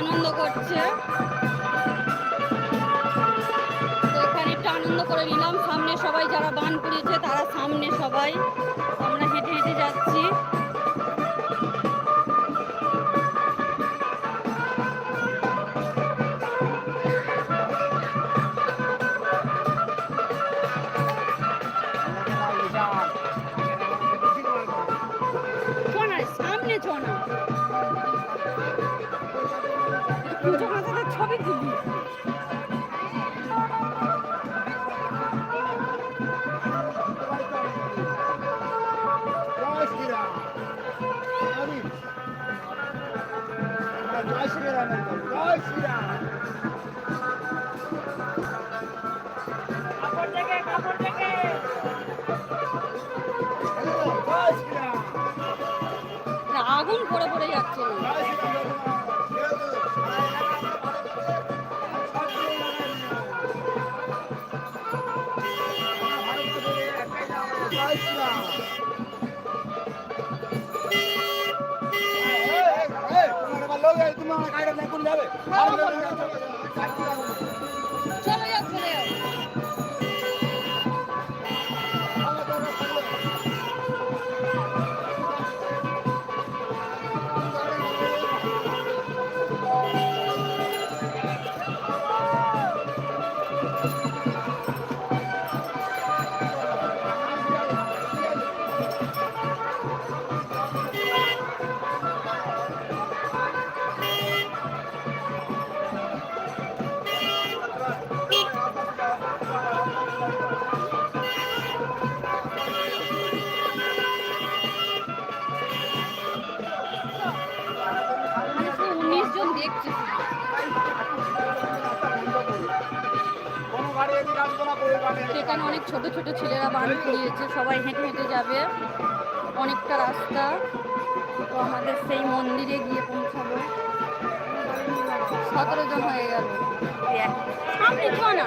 আনন্দ করছে। তো এখানে একটু আনন্দ করে নিলাম। সামনে সবাই যারা বান করেছে তারা সামনে সবাই আগুন পড়ে পড়ে যাচ্ছে তোমার কাজটা নেই যাবে এখানে অনেক ছোট ছোট ছেলেরা বান দিয়েছে সবাই হেঁটে হেঁটে যাবে। অনেকটা রাস্তা। তো আমাদের সেই মন্দিরে গিয়ে পৌঁছাবো। সতেরো জন হয়ে গেল। সামনে না।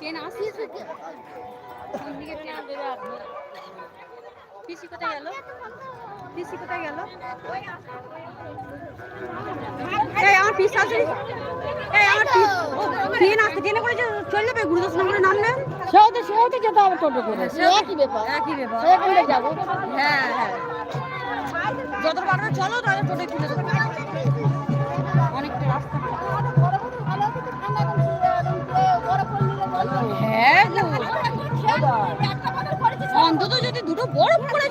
ট্রেন আসিস কোন দিকে ট্রেন পিসি কোথায় গেল? পিসি কোথায় গেল? এই আমার পিস আছে। এই আমার পিস ট্রেন আসছে। ট্রেনে করে যে- চলে যাবে গুরুদাস নগরে নামবে। সেও তো সেও তো যেতে হবে টোটো করে। সে একই ব্যাপার। একই ব্যাপার। সেখানে যাব? হ্যাঁ হ্যাঁ। যত পারবে চলো তাহলে টোটো তুলে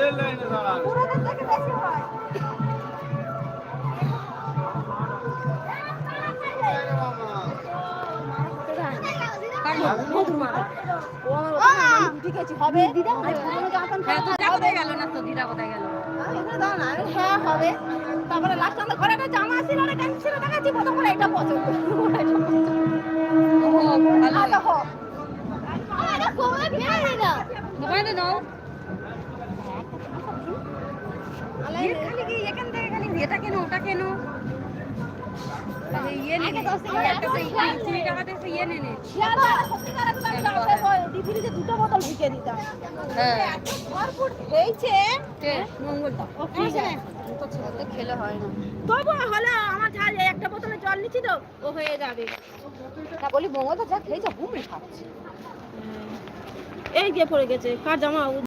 রেল লাইনে দাঁড়াবে। হ্যাঁ। তো যা কোথায় গেল না তো দিদা কোথায় গেল? হ্যাঁ হবে। তারপরে লাস্ট আমাদের ঘরে একটা জামা ছিল না প্যান্ট ছিল দেখাচ্ছি কত এটা পছন্দ। ও ভালো দেখো আমাদের কোমরে ফেলে দিল মোবাইলে নাও খালি কি এখান থেকে খালি এটা কেন ওটা কেন? ইয়ে নে টাকাতে সেই ইয়ে নে দুটো বোতল ঢুকে দিতাম। হ্যাঁ। ভরপুর হয়েছে। কে? মঙ্গলটা খেলে হয় না। তবু হলো আমার যা একটা বোতলে জল নিচ্ছি তো ও হয়ে যাবে। তা বলি মঙ্গলটা যা খেয়েছো বুমড়ে খাচ্ছে এই গিয়ে পড়ে গেছে। কার জামা